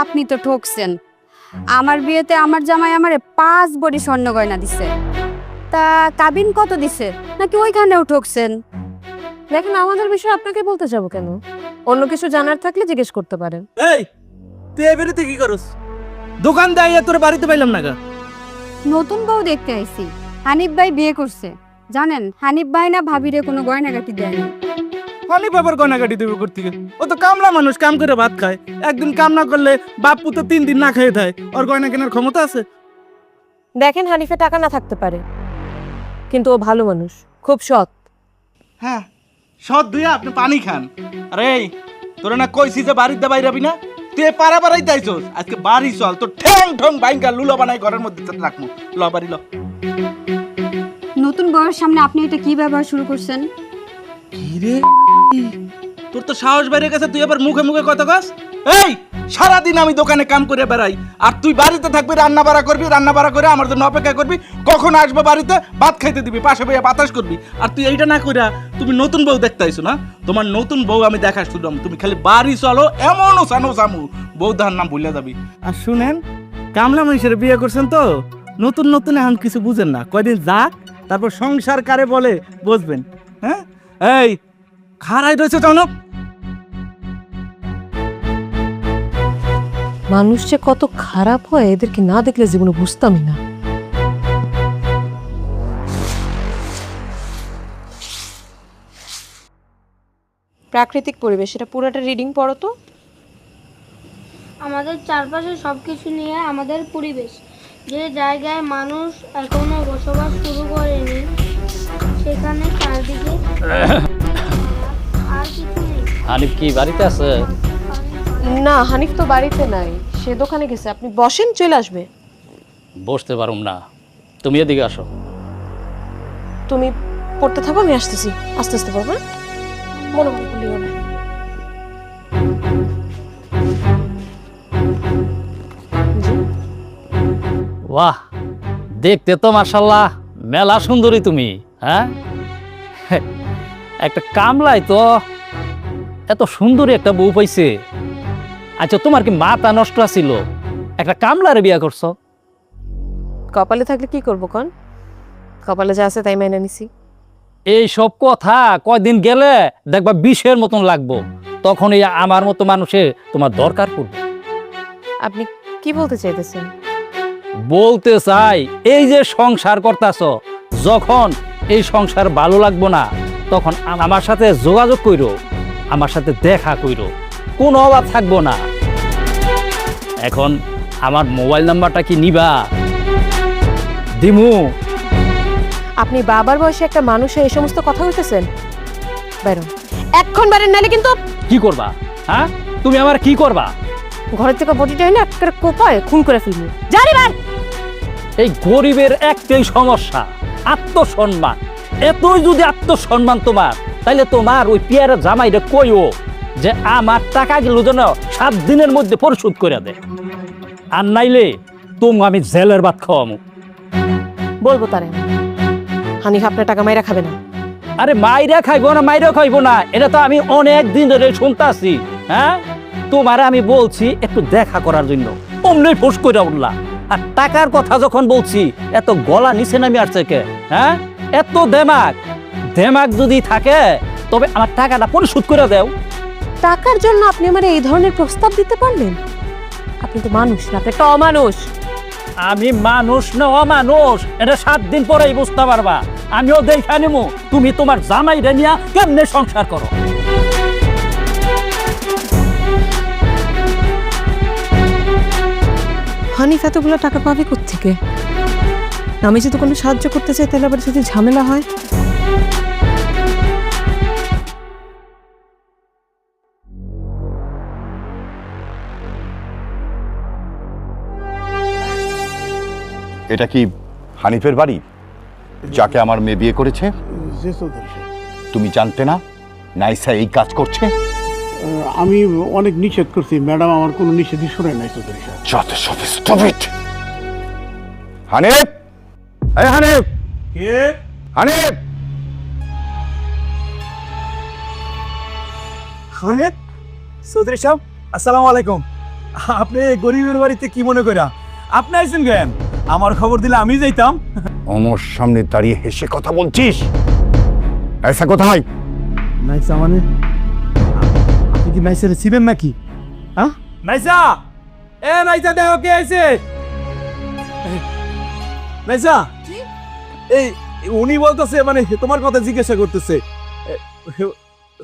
আপনি তো ঠকছেন। আমার বিয়েতে আমার জামাই আমারে পাঁচ বড়ি স্বর্ণ গয়না দিছে। তা কাবিন কত দিছে? নাকি ওইখানেও ঠকছেন? দেখেন আমাদের বিষয়ে আপনাকে বলতে যাব কেন? অন্য কিছু জানার থাকলে জিজ্ঞেস করতে পারেন। এই তুই এ বেরোতে কি করস? দোকান দেয় তোর বাড়িতে পাইলাম না গা। নতুন বউ দেখতে আইছি। হানিফ ভাই বিয়ে করছে। জানেন হানিফ ভাই না ভাবিরে কোনো গয়না গয়নাগাটি দেয়নি। খালি বাবার গনাগাটি দেবে করতে গিয়ে। ও তো কামলা মানুষ কাম করে ভাত খায়। একদিন কাম না করলে বাপু তো তিন দিন না খেয়ে থাকে ওর গয়না কেনার ক্ষমতা আছে? দেখেন হানিফে টাকা না থাকতে পারে। কিন্তু ও ভালো মানুষ খুব সৎ। হ্যাঁ সৎ দুইয়া আপনি পানি খান। আরে তোরা না কইছি যে বাড়িতে বাইরাবি না? তুই পাড়া বাড়াই যাইছস আজকে বাড়ি চল তো ঠ্যাং ঠং বাইঙ্গা লুলো বানাই ঘরের মধ্যে রাখমু। ল বাড়ি ল। নতুন বউয়ের সামনে আপনি এটা কি ব্যবহার শুরু করছেন? কিরে তোর তো সাহস বেড়ে গেছে, তুই আবার মুখে মুখে কথা কস? এই, সারাদিন আমি দোকানে কাম করে বেড়াই, আর তুই বাড়িতে থাকবি, রান্না বাড়া করবি, রান্না বাড়া করে আমার জন্য অপেক্ষা করবি, কখন আসব বাড়িতে? ভাত খাইতে দিবি, পাশে বইয়া বাতাস করবি। আর তুই এইটা না কইরা তুমি নতুন বউ দেখতে আইছো না? তোমার নতুন বউ আমি দেখা শুধু তুমি খালি বাড়ি চলো, এমন ওসানো সামু বউ দার নাম ভুলে যাবি। আর শুনেন, কামলা মানুষের বিয়ে করছেন তো? নতুন নতুন এখন কিছু বুঝেন না। কয়দিন যাক, তারপর সংসার কারে বলে, বুঝবেন। হ্যাঁ? এই খারাই রয়েছে জনক। মানুষ যে কত খারাপ হয় এদেরকে না দেখলে জীবনে বুঝতামই না। প্রাকৃতিক পরিবেশ এটা পুরোটা রিডিং পড়ো তো। আমাদের চারপাশে সব কিছু নিয়ে আমাদের পরিবেশ। যে জায়গায় মানুষ এখনও বসবাস শুরু করেনি সেখানে চারদিকে হানিফ কি বাড়িতে আছে? না হানিফ তো বাড়িতে নাই। সে দোকানে গেছে। আপনি বসেন চলে আসবে। বসতে পারুম না। তুমি এদিকে আসো। তুমি পড়তে থাকো আমি আসতেছি। আস্তে আস্তে পড়বে মনে মনে করলেই হবে। বাহ দেখতে তো মার্শাল্লাহ মেলা সুন্দরী তুমি হ্যাঁ? একটা কামলাই তো এত সুন্দরী একটা বউ পাইছে। আচ্ছা তোমার কি মাথা নষ্ট আছিল? একটা কামলারে বিয়া করছ? কপালে থাকলে কি করব কন? কপালে যা আছে তাই মেনে নিছি। এই সব কথা কয়দিন গেলে দেখবা বিষের মতন লাগবো। তখন এই আমার মতো মানুষের তোমার দরকার পড়বে। আপনি কি বলতে চাইতেছেন? বলতে চাই এই যে সংসার করতাছ যখন এই সংসার ভালো লাগবো না তখন আমার সাথে যোগাযোগ কইরো। আমার সাথে দেখা কইরো। কোনো অভাব থাকব না। এখন আমার মোবাইল নাম্বারটা কি নিবা? দিমু। আপনি বাবার বয়সে একটা মানুষে এই সমস্ত কথা বলতেছেন? বাইরন এখন বাইরেন নালে কিন্তু কি করবা? হ্যাঁ? তুমি আমার কি করবা? ঘরের থেকে বটিটা এনে একটা কোপায় খুন করে ফেলব। জানি ভাই এই গরিবের একটাই সমস্যা আত্মসম্মান। এতই যদি আত্মসম্মান তোমার তাইলে তোমার ওই পিয়ারের জামাইরে কইও যে আমার টাকা গেল যেন সাত দিনের মধ্যে পরিশোধ করে দে। আর নাইলে তুমি আমি জেলের ভাত খাওয়ামু। বলব তারে হানিফ আপনার টাকা মাইরা খাবে না। আরে মাইরা খাইবো না মাইরা খাইবো না এটা তো আমি অনেক দিন ধরে শুনতাছি হ্যাঁ? তোমার আমি বলছি একটু দেখা করার জন্য। অমনি ফোস করে উঠলা। আর টাকার কথা যখন বলছি এত গলা নিচে নামি আসছে কে হ্যাঁ? এত দেমাগ দেমাগ যদি থাকে তবে আমার টাকাটা পরিশোধ করে দেও। টাকার জন্য আপনি আমার এই ধরনের প্রস্তাব দিতে পারলেন? আপনি তো মানুষ না আপনি একটা অমানুষ। আমি মানুষ না অমানুষ। এটা সাত দিন পরেই বুঝতে পারবা। আমিও দেখা নেব তুমি তোমার জামাই নিয়া কেমনে সংসার করো? হানিফ এতগুলো টাকা পাবে থেকে আমি যদি কোনো সাহায্য করতে চাই তাহলে আবার যদি ঝামেলা হয়? এটা কি হানিফের বাড়ি? যাকে আমার মেয়ে বিয়ে করেছে? তুমি জানতে না নাইসা এই কাজ করছে? আমি অনেক নিষেধ করছি ম্যাডাম আমার কোনো নিষেধই শুনে নাই চৌধুরী সাহেব। যত সব স্টুপিড হানিফ! এই হানিফ! কে? হানিফ! হানিফ চৌধুরী সাহেব আসসালামু আলাইকুম। আপনি গরিবের বাড়িতে কি মনে করা আপনি আইছেন কেন? আমার খবর দিলে আমি যাইতাম। আমার সামনে দাঁড়িয়ে হেসে কথা বলছিস? এসা কোথায়? নাইসা মানে? আপনি কি নাইসারে ছিলেন নাকি? হ্যাঁ? নাইসা! এ নাইসা দেখো কে আইছে। নাইসা! এই উনি বলতেছে মানে তোমার কথা জিজ্ঞাসা করতেছে।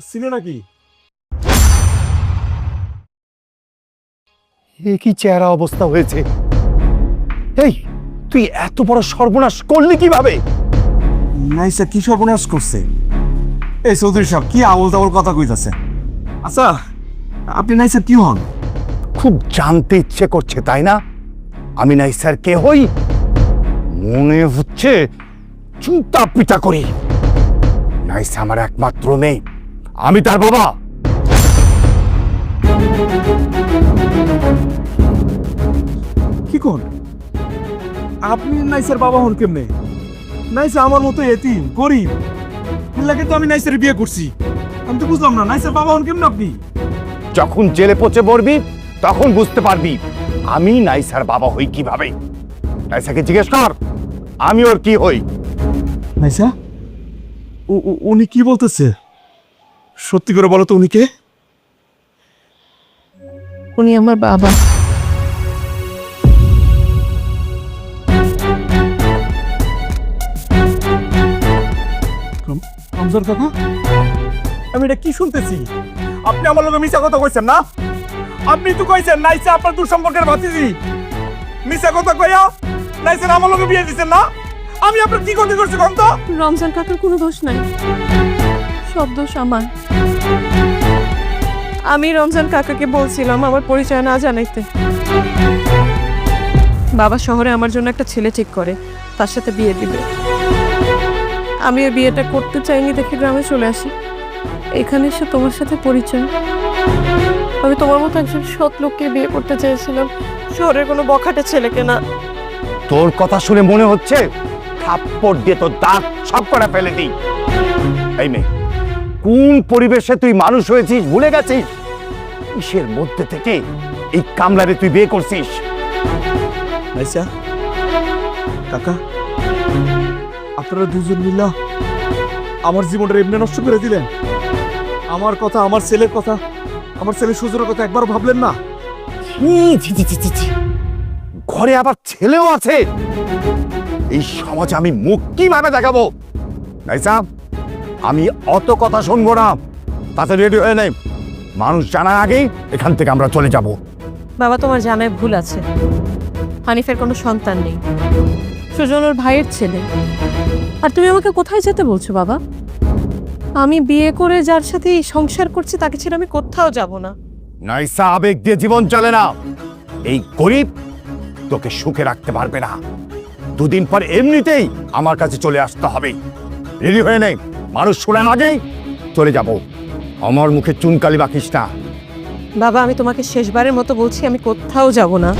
ছিল নাকি? এ কি চেহারা অবস্থা হয়েছে? এই তুই এত বড় সর্বনাশ করলি কীভাবে? নাইসা কি সর্বনাশ করছে? এই চৌধুরী সাহেব কি আবল তাবল কথা কইতাছে? আচ্ছা আপনি নাইসা কি হন? খুব জানতে ইচ্ছে করছে তাই না? আমি নাই স্যার কে হই? মনে হচ্ছে চুতা পিটা করি। নাইস আমার একমাত্র নেই আমি তার বাবা। কি কোন আপনি নাইসার বাবা হন কেমনে? নাইসা আমার মতো এতিম গরিব। লাগে তো আমি নাইসার বিয়ে করছি। আমি তো বুঝলাম না নাইসার বাবা হন কেমনে আপনি? যখন জেলে পচে পড়বি তখন বুঝতে পারবি আমি নাইসার বাবা হই কীভাবে। নাইসাকে জিজ্ঞেস কর আমি ওর কি হই। নাইসা? উ- উ- উনি কি বলতেছে? সত্যি করে বলো তো উনি কে? উনি আমার বাবা। রমজান কাকা। আমি এটা কি শুনতেছি? আপনি আমার লোকে মিশা কথা কইছেন না? আপনি তো কইছেন নাইসা আপনার দূর সম্পর্কের ভাতিজি। মিশা কথা কইয়া নাইসা আমার লোকে বিয়ে দিছেন না? আমি আপনার কি করতে করছি কম তো? রমজান কাকার কোনো দোষ নাই। সব দোষ আমার। আমি রমজান কাকাকে বলছিলাম আমার পরিচয় না জানাইতে। বাবা শহরে আমার জন্য একটা ছেলে ঠিক করে তার সাথে বিয়ে দিবে। আমি ওই বিয়েটা করতে চাইনি দেখে গ্রামে চলে আসি। এখানে এসে তোমার সাথে পরিচয়। আমি তোমার মতো একজন সৎ লোককে বিয়ে করতে চেয়েছিলাম। শহরের কোনো বখাটে ছেলেকে না। তোর কথা শুনে মনে হচ্ছে থাপ্পড় দিয়ে তোর দাঁত সব করে ফেলে দিই। এই মেয়ে কোন পরিবেশে তুই মানুষ হয়েছিস ভুলে গেছিস? কিসের মধ্যে থেকে এই কামলারে তুই বিয়ে করছিস? নাইসা কাকা আপনারা দুজন মিলা আমার জীবনটা এমনি নষ্ট করে দিলেন। আমার কথা, আমার ছেলের কথা, আমার ছেলের সুযোগের কথা একবার ভাবলেন না। ঘরে আবার ছেলেও আছে। এই সমাজে আমি মুখ কীভাবে দেখাবো? আমি অত কথা শুনব না। তাতে রেডি হয়ে নেই। মানুষ জানার আগেই এখান থেকে আমরা চলে যাব। বাবা, তোমার জানায় ভুল আছে। হানিফের কোনো সন্তান নেই। সুজন ওর ভাইয়ের ছেলে। আর তুমি আমাকে কোথায় যেতে বলছো বাবা? আমি বিয়ে করে যার সাথে এই সংসার করছি তাকে ছেড়ে আমি কোথাও যাব না। নাইসা আবেগ দিয়ে জীবন চলে না। এই গরিব তোকে সুখে রাখতে পারবে না। দুদিন পর এমনিতেই আমার কাছে চলে আসতে হবে। রেডি হয়ে নেই মানুষ শোনার আগেই চলে যাব। আমার মুখে চুনকালি বাকিস না। বাবা আমি তোমাকে শেষবারের মতো বলছি আমি কোথাও যাব না।